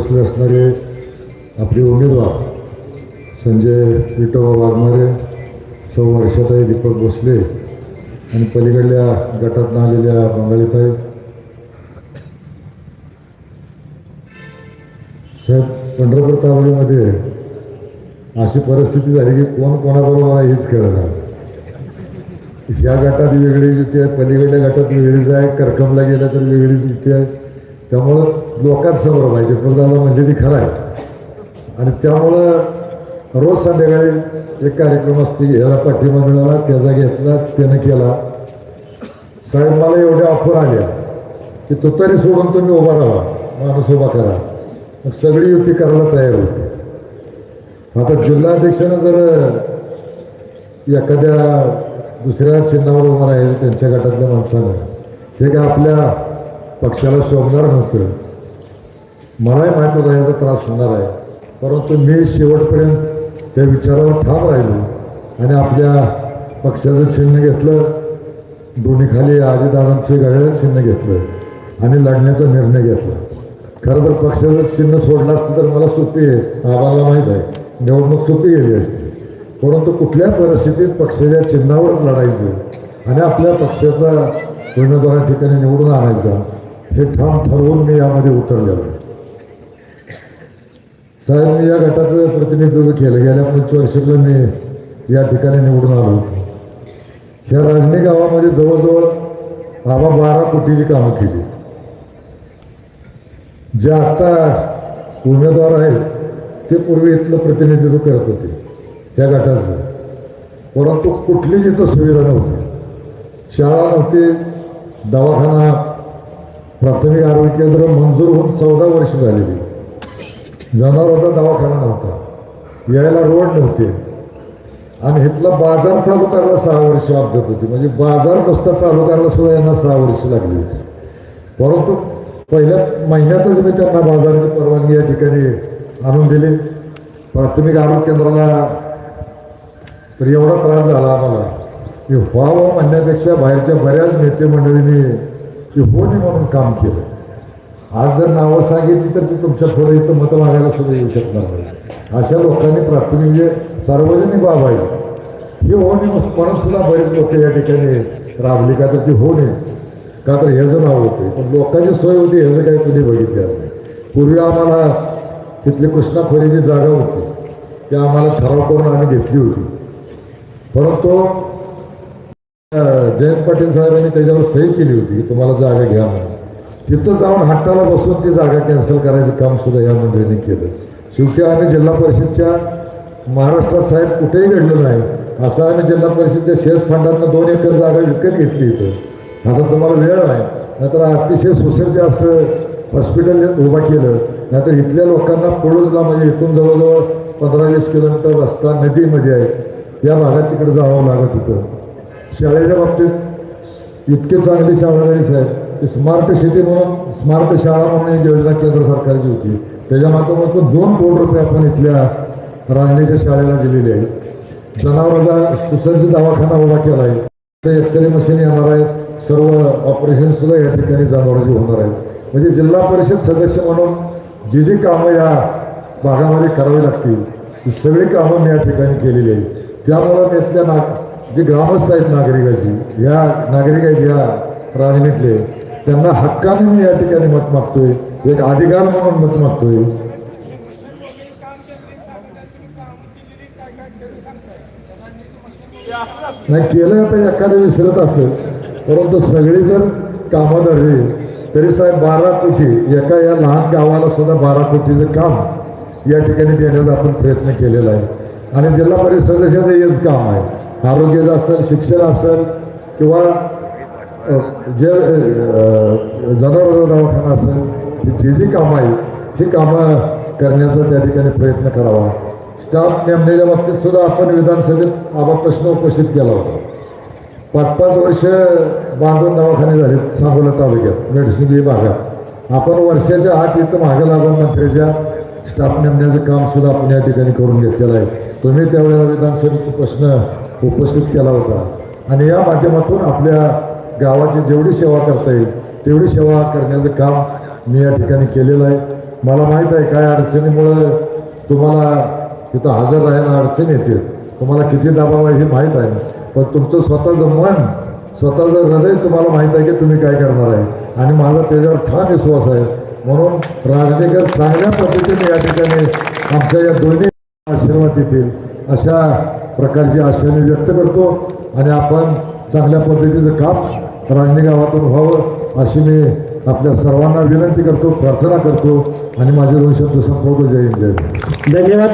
बसले असणारे आपले उमेदवार संजय विठोबा वाघमारे सौ वर्षाताई दीपक भोसले आणि पलीकडल्या गटात आलेल्या बंगालीताई साहेब पंढरपूर तावडीमध्ये अशी परिस्थिती झाली की कोण कोणाबरोबर आहे हेच कळत नाही. ह्या गटात वेगळी युती आहे पलीकडल्या गटात वेगळीच आहे करकमला गेल्या तर वेगळीच युती आहे. त्यामुळं लोकांसमोर पाहिजे. पण दादा म्हणजे ती खरं आहे. आणि त्यामुळं रोज संध्याकाळी एक कार्यक्रम असते ह्याला पाठिंबा मिळाला त्याचा घेतला त्यानं केला. साहेब मला एवढ्या ऑफर आल्या की तो तरी सोडून तुम्ही उभा राहा माणूस उभा करा. मग सगळी युती करायला तयार होती. आता जिल्हाध्यक्षानं जर एखाद्या दुसऱ्या चिन्हावर उभं राहील त्यांच्या गटातल्या माणसानं हे काय आपल्या पक्षाला शोभणार नव्हतं. मलाही माहीत होता याचा त्रास होणार आहे. परंतु मी शेवटपर्यंत त्या विचारावर ठाम राहिलो आणि आपल्या पक्षाचं चिन्ह घेतलं. दोन्हीखाली आजीदारांचे आजीदादांचे चिन्ह घेतलं आणि लढण्याचा निर्णय घेतला. खरं तर पक्षाचं चिन्ह सोडलं असतं तर मला सोपी आहे. आम्हाला माहीत आहे. निवडणूक सोपी गेली असते. परंतु कुठल्या परिस्थितीत पक्षाच्या चिन्हावर लढायचं आणि आपल्या पक्षाचा उमेदवारा ठिकाणी निवडून आणायचा? हे ठाम ठरवून मी यामध्ये उतरलेलो आहे साहेब मी या गटाचं प्रतिनिधित्व केलं. गेल्या पंच वर्षातलं मी या ठिकाणी निवडून आलो. या राजनी गावामध्ये जवळजवळ आबा बारा कोटीची कामं केली. जे आता उमेदवार आहेत ते पूर्वी इथलं प्रतिनिधित्व करत होते त्या गटाचं. परंतु कुठलीच इथं सुविधा नव्हती. शाळा नव्हती दवाखाना प्राथमिक आरोग्य केंद्र मंजूर होऊन चौदा वर्ष झालेली जनावरांचा दवाखाना नव्हता. यायला रोड नव्हते. आणि इथला बाजार चालू करायला सहा वर्ष अपघात होती. म्हणजे बाजार नुसता चालू करायला सुद्धा यांना सहा वर्ष लागली होती. परंतु पहिल्या महिन्यातच मी त्यांना बाजाराची परवानगी या ठिकाणी आणून दिली. प्राथमिक आरोग्य केंद्राला तर एवढा त्रास झाला आम्हाला. की व्हावं म्हणण्यापेक्षा बाहेरच्या बऱ्याच नेते मंडळींनी की हो नाही म्हणून काम केलं. आज जर नावं सांगितली तर ती तुमच्यापुढे इथं मतं मागायला सुद्धा येऊ शकणार नाही. अशा लोकांनी प्राथमिक म्हणजे सार्वजनिक बाब आहे. ही हो नाही म्हणून सुद्धा बरेच लोक या ठिकाणी राबली का तर ती होणे का तर ह्याचं नाव होते पण लोकांची सोय होती ह्याचं काही कुणी बघितलं नाही. पूर्वी आम्हाला तिथली कृष्णा खोरीची जागा होती. ती आम्हाला ठराव करून आम्ही घेतली होती. परंतु जयंत पाटील साहेबांनी त्याच्यावर सही केली होती तुम्हाला जागा घ्या म्हणून. तिथं जाऊन हट्टाला बसून ती जागा कॅन्सल करायचं काम सुद्धा या मंडळीने केलं. शेवटी आम्ही जिल्हा परिषदच्या महाराष्ट्रात साहेब कुठेही घडलं नाही. असं आम्ही जिल्हा परिषदच्या शेअर्स फंडातनं दोन एकर जागा विकत घेतली इथं. आता तुम्हाला वेळ नाही नाहीतर अतिशय सुसज्ज असं हॉस्पिटल उभा केलं. नाहीतर इथल्या लोकांना पळूजला म्हणजे इथून जवळजवळ पंधरा वीस किलोमीटर रस्ता नदीमध्ये आहे. या भागात तिकडे जावं लागत होतं. शाळेच्या बाबतीत इतकी चांगली शाळा झाली साहेब की स्मार्ट शेती म्हणून स्मार्ट शाळा म्हणून एक योजना केंद्र सरकारची होती. त्याच्या माध्यमातून दोन कोटी रुपये आपण इथल्या रांगणीच्या शाळेला दिलेले आहेत. जनावरांचा सुसज्ज दवाखाना उभा केला आहे. ते एक्सरे मशीन येणार आहे सर्व ऑपरेशन सुद्धा या ठिकाणी जनावरांची होणार आहे म्हणजे जिल्हा परिषद सदस्य म्हणून जी जी कामं या भागामध्ये करावी लागतील ती सगळी कामं मी या ठिकाणी केलेली आहेत. त्यामुळं मी इथल्या नाग जे ग्रामस्थ आहेत नागरिकाची या नागरिक आहेत या राजनीतले त्यांना हक्काने मी या ठिकाणी मत मागतोय एक अधिकार म्हणून मत मागतोय. नाही केलं तर एखाद्या विसरत असेल परंतु सगळी जर कामं धरली तरी साहेब बारा कोटी एका या लहान गावाला सुद्धा बारा कोटीचं काम या ठिकाणी देण्याचा आपण प्रयत्न केलेला आहे. आणि जिल्हा परिषद हेच काम आहे आरोग्याचं असेल शिक्षण असेल किंवा जे जनावर जनावरांचा दवाखाना असेल जी जी कामं आहेत ही कामं करण्याचा त्या ठिकाणी प्रयत्न करावा. स्टाफ नेमण्याच्या बाबतीत सुद्धा आपण विधानसभेत आबा प्रश्न उपस्थित केला होता. पाच पाच वर्ष बांधून दवाखाने झाले सांगोला तालुक्यात मेडिसिन भागात. आपण वर्षाच्या आत इथं मागे लागून मंत्र्याच्या स्टाफ नेमण्याचं काम सुद्धा आपण या ठिकाणी करून घेतलेलं आहे. तुम्ही त्यावेळेला विधानसभेचे प्रश्न उपस्थित केला होता. आणि या माध्यमातून आपल्या गावाची जेवढी सेवा करता येईल तेवढी सेवा करण्याचं काम मी या ठिकाणी केलेलं आहे. मला माहीत आहे काय अडचणीमुळं तुम्हाला तिथं हजर राहायला अडचण येते. तुम्हाला किती दबाव आहे हे माहीत आहे. पण तुमचं स्वतःचं मन स्वतःचं हृदय तुम्हाला माहीत आहे की तुम्ही काय करणार आहे. आणि माझा त्याच्यावर ठाम विश्वास आहे. म्हणून राजनेकर चांगल्या पद्धतीने या ठिकाणी आमच्या या दोन्ही आशीर्वाद देतील अशा प्रकारची आशा मी व्यक्त करतो. आणि आपण चांगल्या पद्धतीचं काम राजनी गावातून व्हावं अशी मी आपल्या सर्वांना विनंती करतो प्रार्थना करतो. आणि माझे दोन शब्द संपवतो. जय हिंद जय धन्यवाद